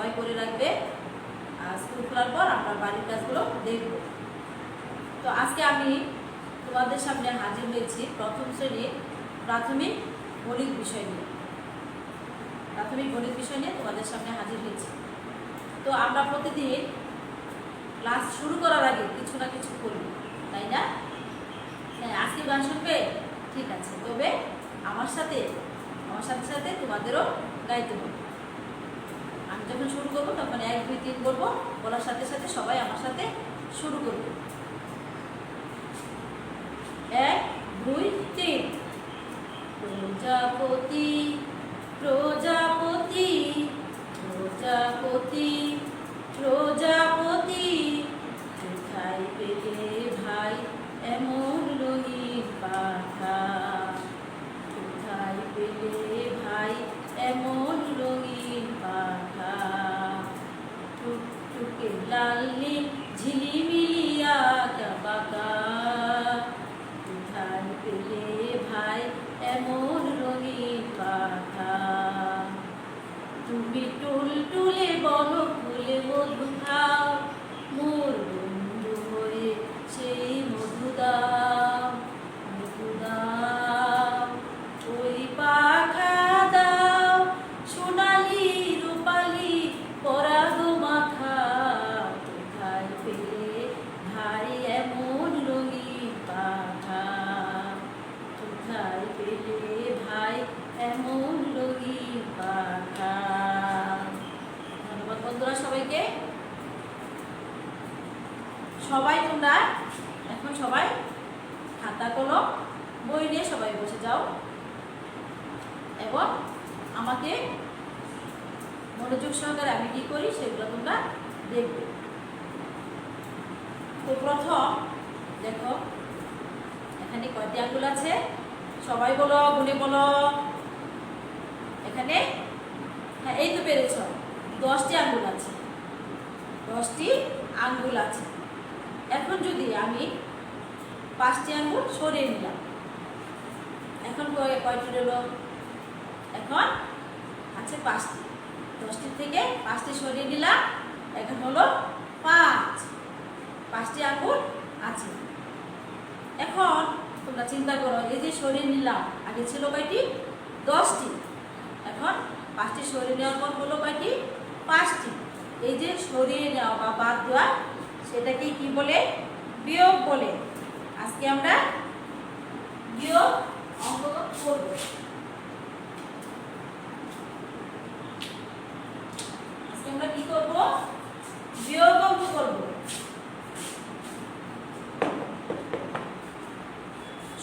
সবাই করে রাখবে। আর স্কুল খোলার পর আমরা বাড়ির কাজগুলো দেখব। তো আজকে আমি তোমাদের সামনে হাজির হয়েছি প্রথম শ্রেণির প্রাথমিক গণিত বিষয় নিয়ে। প্রাথমিক গণিত বিষয় নিয়ে তোমাদের সামনে হাজির হয়েছি। তো আমরা প্রতিদিন ক্লাস শুরু করার আগে কিছু না কিছু করি তাই না? হ্যাঁ আজকে গান শুনবে? ঠিক আছে, তবে আমার সাথে আমার সাথে সাথে তোমাদেরও গাইতে হবে। যখন শুরু করব, তখন এক, দুই, তিন বলব। বলার সাথে সাথে সবাই আমার সাথে শুরু করবে। এক, দুই, তিন। প্রজাপতি প্রজাপতি প্রজাপতি প্রজাপতি। কোথায় পেলে ভাই এমন রঙিন পাখা? কোথায় পেলে ভাই এমন সবাই খাতা কলম বই নিয়ে সবাই বসে যাও। এবং আমাকে মনোযোগ সহকারে আমি কি করি, সেগুলো তোমরা দেখবে। তো প্রথম, দেখো, এখানে কয়টি আঙ্গুল আছে? সবাই বলো, গুনে বলো। এখানে হ্যাঁ এই তো পেরেছ। দশটি আঙ্গুল আছে। দশটি আঙ্গুল আছে। এখন যদি আমি পাঁচটি আঙ্গুল সরিয়ে নিলাম। এখন কয়টি রইল এখন আছে পাঁচটি। দশটি থেকে পাঁচটি সরিয়ে নিলাম। এখন হলো পাঁচ। পাঁচটি আঙ্গুল আছে। এখন তোমরা চিন্তা করো, এই যে সরিয়ে নিলাম, আগে ছিল কয়টি? দশটি। এখন পাঁচটি সরিয়ে নেওয়ার পর হলো কয়টি? পাঁচটি। এই যে সরিয়ে নেওয়া বা বাদ দেওয়া, সেটাকে কি বলে? বিয়োগ বলে। আজকে আমরা বিয়োগ অঙ্ক করব। আজকে আমরা কি করব? বিয়োগ অঙ্ক করব।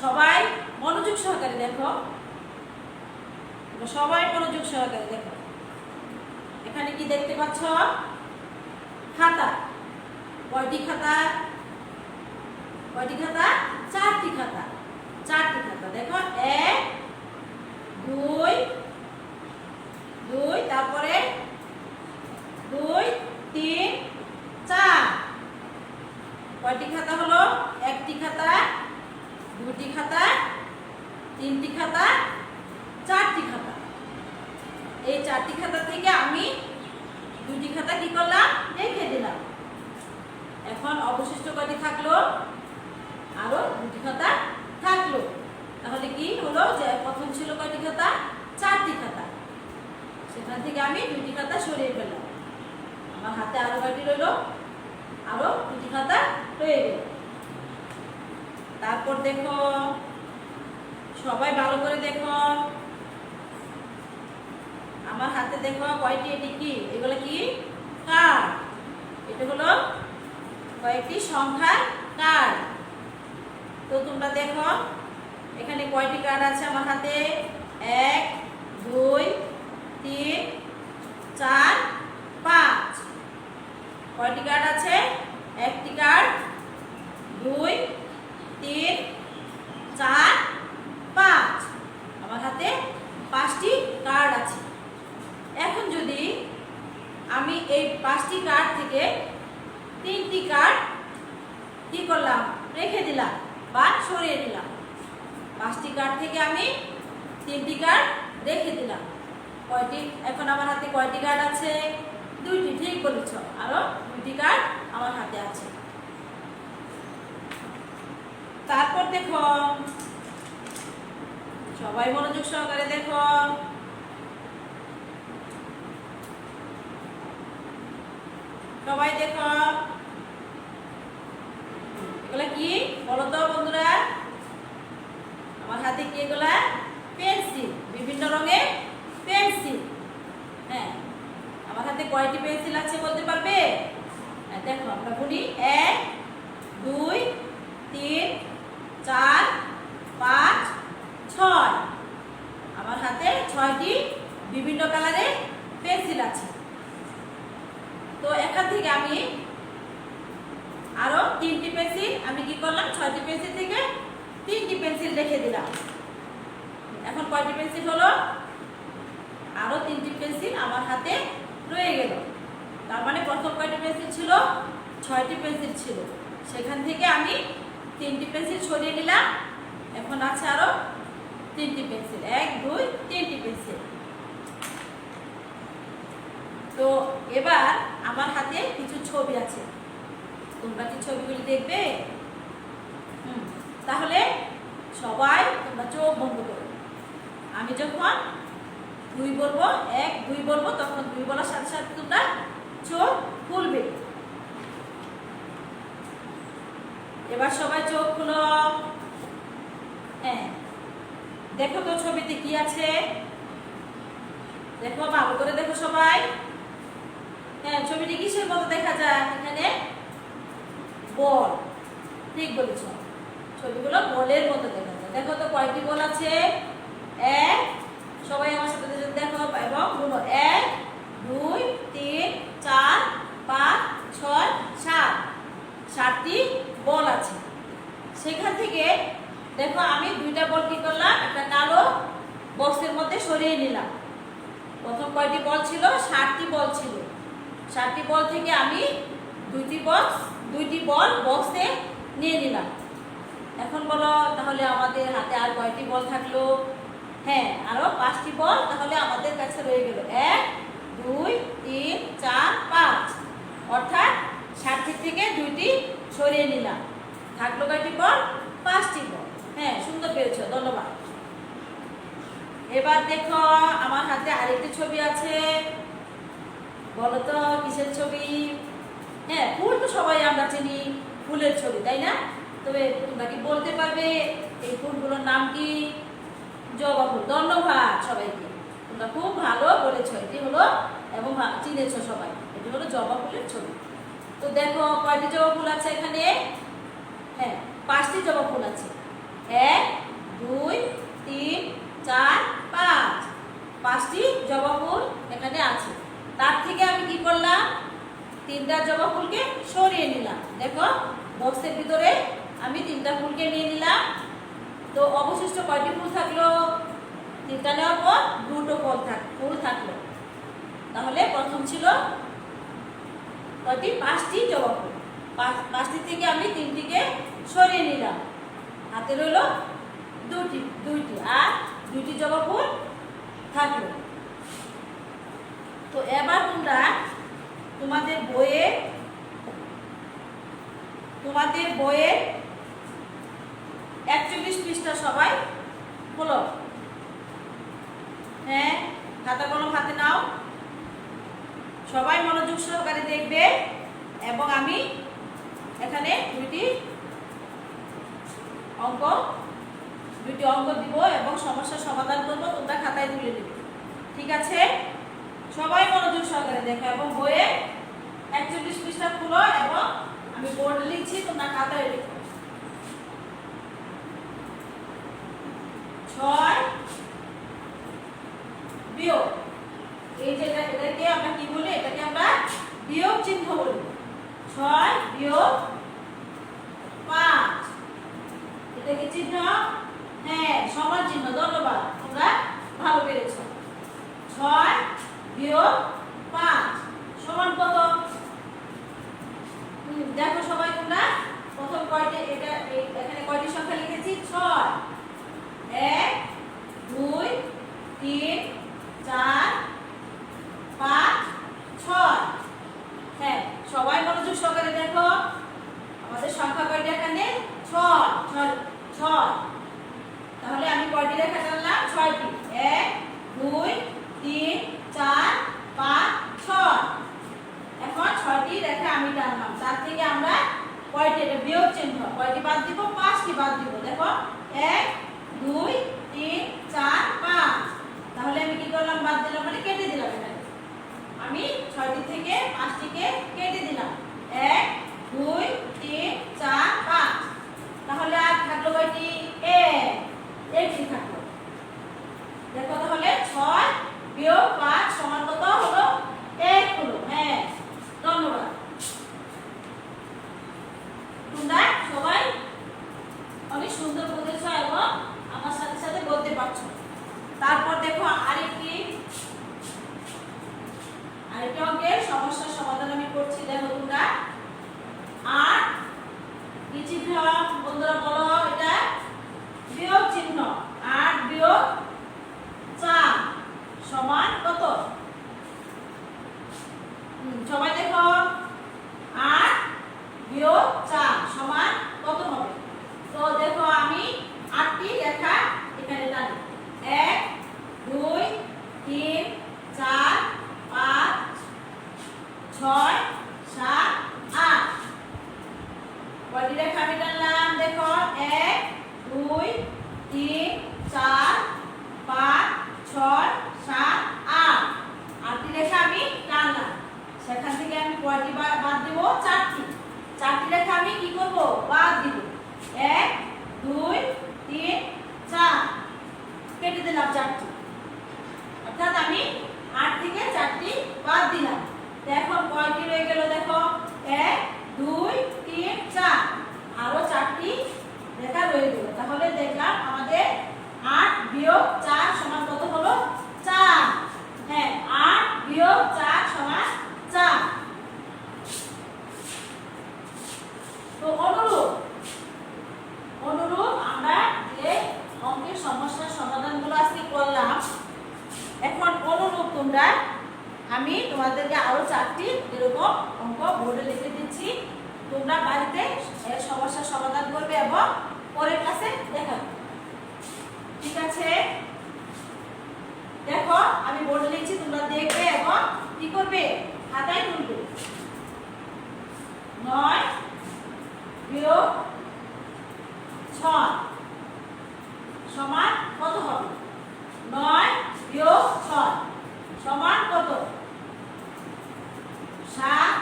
সবাই মনোযোগ সহকারে দেখো। সবাই মনোযোগ সহকারে দেখো। এখানে কি দেখতে পাচ্ছ? খাতা। কয়টি খাতা? কয়টি খাতা? চারটি খাতা। চারটি খাতা। দেখো, এক, দুই দুই, তারপরে দুই, তিন, চার। কয়টি খাতা হলো? একটি খাতা, দুটি খাতা, তিনটি খাতা, চারটি খাতা। এই চারটি খাতা থেকে আমি দুটি খাতা কি করলাম? রেখে দিলাম। এখন অবশিষ্ট কয়টি থাকল? আরও দুটি খাতা থাকল। তাহলে কি হলো যে প্রথম ছিল কয়টি খাতা চারটি খাতা সেখান থেকে আমি দুটি খাতা সরিয়ে ফেললাম। আমার হাতে আরও কয়টি রইল। আরও দুটি খাতা রয়ে গেল। তারপর দেখো, সবাই ভালো করে দেখো। আমার হাতে দেখো কয়টি, এটি কি? এগুলো কি? কার্ড এটা হলো কয়েকটি সংখ্যার কার্ড তো তোমরা দেখো, এখানে কয়টি কার্ড আছে আমার হাতে? এক, দুই, তিন, চার, পাঁচ। কয়টি কার্ড আছে? একটি কার্ড, দুই, তিন, চার, পাঁচ। আমার হাতে পাঁচটি কার্ড আছে। এখন যদি আমি এই পাঁচটি কার্ড থেকে কি করলাম রেখে দিলাম বা সরিয়ে দিলাম পাঁচটি কার্ড থেকে আমি তিনটি কার্ড রেখে দিলাম। কয়টি? এখন আমার হাতে কয়টি কার্ড আছে? দুইটি, ঠিক বলেছ। আরও দুইটি কার্ড আমার হাতে আছে। তারপর দেখো, সবাই মনোযোগ সহকারে দেখো। সবাই দেখো। এগুলা কি? বলো তো বন্ধুরা। আমার হাতে কি এগুলা? বিভিন্ন রঙের পেন্সিল। হ্যাঁ আমার হাতে কয়টি পেন্সিল আছে বলতে পারবে? হ্যাঁ, দেখো আমরা বলি এক দুই তিন চার পাঁচ ছয়। আমার হাতে ছয়টি বিভিন্ন কালারের পেন্সিল আছে। তো এখান থেকে আমি আরও তিনটি পেন্সিল আমি কি করলাম? ছয়টি পেন্সিল থেকে তিনটি পেন্সিল রেখে দিলাম। এখন কয়টি পেন্সিল হলো? আরও তিনটি পেন্সিল আমার হাতে রয়ে গেল। তার মানে প্রথম কয়টি পেন্সিল ছিল? ছয়টি পেন্সিল ছিল। সেখান থেকে আমি তিনটি পেন্সিল সরিয়ে নিলাম। এখন আছে আরও তিনটি পেন্সিল। এক, দুই, তিনটি পেন্সিল। তো এবার আমার হাতে কিছু ছবি আছে। তোমরা কি ছবিগুলি দেখবে? তাহলে সবাই তোমরা চোখ বন্ধ করো। আমি যখন দুই বলব, এক, দুই বলব, তখন দুই বলার সাথে সাথে তোমরা চোখ খুলবে। এবার সবাই চোখ খুলো। হ্যাঁ। দেখো তো ছবিতে কি আছে? দেখো, ভালো করে দেখো সবাই। হ্যাঁ ছবিটি কিসের মতো দেখা যায়? এখানে বল। ঠিক বলেছ। ছবিগুলো বলের মতো দেখা যায়। দেখো তো কয়টি বল আছে? এক, সবাই আমার সাথে দেখো এবংগুলো এক, দুই, তিন, চার, পাঁচ, ছয়, সাত। সাতটি বল আছে। সেখান থেকে দেখো আমি দুইটা বল কি করলাম? একটা কালো বক্সের মধ্যে সরিয়ে নিলাম। প্রথম কয়টি বল ছিল? ষাটটি বল ছিল। ষাটটি বল থেকে আমি দুইটি বক্স দুইটি বল বক্সে নিয়ে নিলাম। এখন বলো, তাহলে আমাদের হাতে আর কয়টি বল থাকল? হ্যাঁ আরও পাঁচটি বল তাহলে আমাদের কাছে রয়ে গেল এক, দুই, তিন, চার, পাঁচ। অর্থাৎ ষাটটি থেকে দুইটি সরিয়ে নিলাম। থাকল কয়টি বল? পাঁচটি বল। হ্যাঁ সুন্দর পেয়েছ ধন্যবাদ। এবার দেখো, আমার হাতে আরেকটি ছবি আছে। বলো তো কিসের ছবি? হ্যাঁ ফুল তো সবাই আমরা চিনি, ফুলের ছবি, তাই না? তবে তোমরা কি বলতে পারবে? এই ফুলগুলোর নাম কি? জবা ফুল ধন্যবাদ সবাইকে। তোমরা খুব ভালো বলেছ এটি হলো এবং চিনেছো সবাই। এটি হলো জবা ফুলের ছবি। তো দেখো, কয়টি জবা ফুল আছে এখানে? হ্যাঁ পাঁচটি জবা ফুল আছে। এক, দুই, তিন, চার, পাঁচ। পাঁচটি জবা ফুল এখানে আছে। তার থেকে আমি কি করলাম? তিনটা জবা ফুলকে সরিয়ে নিলাম। দেখো, বক্সের ভিতরে আমি তিনটা ফুলকে নিয়ে নিলাম। তো অবশিষ্ট কয়টি ফুল থাকল? তিনটা নেওয়ার পর দুটো ফল থাক, ফুল থাকল। তাহলে প্রথম ছিল কয়টি? পাঁচটি জবা ফুল। পাঁচ- পাঁচটি থেকে আমি তিনটিকে সরিয়ে নিলাম। হাতে রইল দুটি, দুইটি, আর দুইটি জবা ফুল থাকল। তো এবার তোমরা তোমাদের বইয়ে তোমাদের বইয়ে একচল্লিশ পৃষ্ঠা সবাই হলো হ্যাঁ খাতা কলম হাতে নাও। সবাই মনোযোগ সহকারে দেখবে এবং আমি এখানে দুইটি অঙ্ক দুইটি অঙ্ক দিব এবং সমস্যার সমাধান করব, তোমরা খাতায় তুলে দেবে ঠিক আছে? সবাই মনোযোগ সহকারে দেখো এবং বইয়ে একচল্লিশ পৃষ্ঠা খুলো এবং আমি বোর্ড লিখছি, তোমরা খাতায় লিখো এটাকে আমরা কি বলি? এটাকে আমরা বিয়োগ চিহ্ন বলি। ছয় বিয়োগ পাঁচ। এটা কি চিহ্ন? হ্যাঁ সমান চিহ্ন। ধন্যবাদ। তোমরা ভালো পেরেছ ছয় বিয়োগ পাঁচ সমান কত হুম, দেখো সবাই তোমরা প্রথম কয়টি এটা এই- এখানে কয়টি সংখ্যা লিখেছি ছয় এক দুই তিন চার পাঁচ ছয় হ্যাঁ সবাই মনোযোগ সহকারে দেখো আমাদের সংখ্যা কয়টি এখানে ছয় ছয় ছয় তাহলে আমি কয়টি রেখা টানলাম ছয়টি এক দুই তিন চার পাঁচ ছয় এখন ছয়টি রেখা আমি টানলাম তার থেকে আমরা কয়টি এটা বিয়োগ চিহ্ন কয়টি বাদ দিব পাঁচটি বাদ দিব দেখো এক দুই তিন চার পাঁচ তাহলে আমি কি করলাম বাদ দিলাম মানে কেটে দিলাম এখানে আমি ছয়টি থেকে পাঁচটিকে কেটে দিলাম এক দুই তিন চার পাঁচ তাহলে আর থাকল কয়টি এক একটি থাকল দেখো তাহলে ছয় বিয়োগ পাঁচ সমান কত হলো এক হলো হ্যাঁ ধন্যবাদ তোমরা সবাই অনেক সুন্দর বলেছ এবং আমার সাথে সাথে বলতে পারছ তারপর দেখো আরেকটি আরেকটি অঙ্কের সমস্যার সমাধান আমি করছি দেখো তোমরা আর কি চিহ্ন বন্ধুরা বলো এটা বিয়োগ চিহ্ন। আট বিয়োগ চার সমান কত হুম, সবাই দেখো আট বিয়োগ চার সমান কত হবে তো দেখো আমি আটটি রেখা এখানে টানি এক দুই তিন চার পাঁচ ছয় সাত আট রেখা আমি টানলাম দেখো, এক, দুই, তিন, চার, পাঁচ, ছয়, সাত, আট। আটটি রেখা আমি টানলাম। সেখান থেকে আমি কয়টি বাদ দিব? চারটি। চারটি রেখা আমি কি করব? বাদ দিব। এক, দুই, তিন, চার। কেটে দিলাম চারটি। অর্থাৎ আমি আট থেকে চারটি বাদ দিলাম তো এখন কয়টি রয়ে গেল দেখো এক দুই তিন চার আরও চারটি রেখা রয়ে গেল তাহলে দেখলাম আমাদের আট বিয়োগ চার সমান কত হলো চার হ্যাঁ আট বিয়োগ চার সমান চার তো অনুরূপ অনুরূপ আমরা যে অঙ্কের সমস্যার সমাধানগুলো আজকে করলাম এখন অনুরূপ তোমরা আমি তোমাদেরকে আরও চারটি এরকম অঙ্ক বোর্ডে লিখে দিচ্ছি। তোমরা বাড়িতে এর সমস্যার সমাধান করবে এবং পরের কাছে দেখাবে ঠিক আছে? দেখো, আমি বোর্ডে লিখছি, তোমরা দেখবে এবং কি করবে? খাতায় তুলবে। নয় বিয়োগ ছয় সমান কত হবে? নয় বিয়োগ ছয়। সমান কত? সাত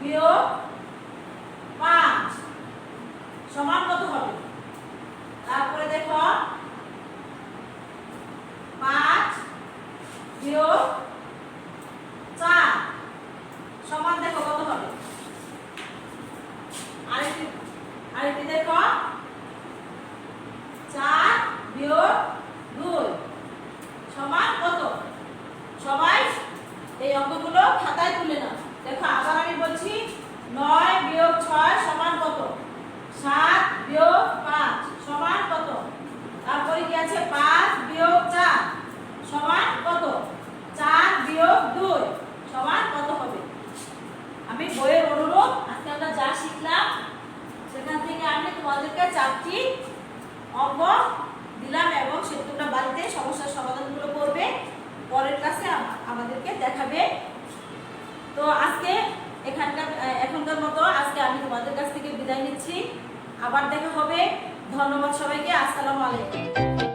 বিয়োগ পাঁচ। সমান কত হবে? তারপরে দেখো, পাঁচ বিয়োগ চার। সমান দেখো কত হবে? আরেকটি আরেকটি দেখো, চার বিয়োগ দুই সমান কত সবাই এই খাতায় তুলে নাও। দেখো, আবার আমি বলছি, নয় বিয়োগ ছয় সমান কত? সাত বিয়োগ পাঁচ সমান কত? তারপরে কি আছে? পাঁচ বিয়োগ চার সমান কত? চার বিয়োগ দুই সমান কত হবে? আমি বইয়ের অনুরোধ আজকে আমরা যা শিখলাম, সেখান থেকে আমি তোমাদেরকে চারটি অঙ্ক দিলাম এবং সে তোমরা বাড়িতে সমস্যার সমাধানগুলো করবে। পরের ক্লাসে আমাদেরকে দেখাবে। তো আজকে এখানকার এখনকার মতো আজকে আমি তোমাদের কাছ থেকে বিদায় নিচ্ছি। আবার দেখা হবে। ধন্যবাদ সবাইকে। আসসালামু আলাইকুম।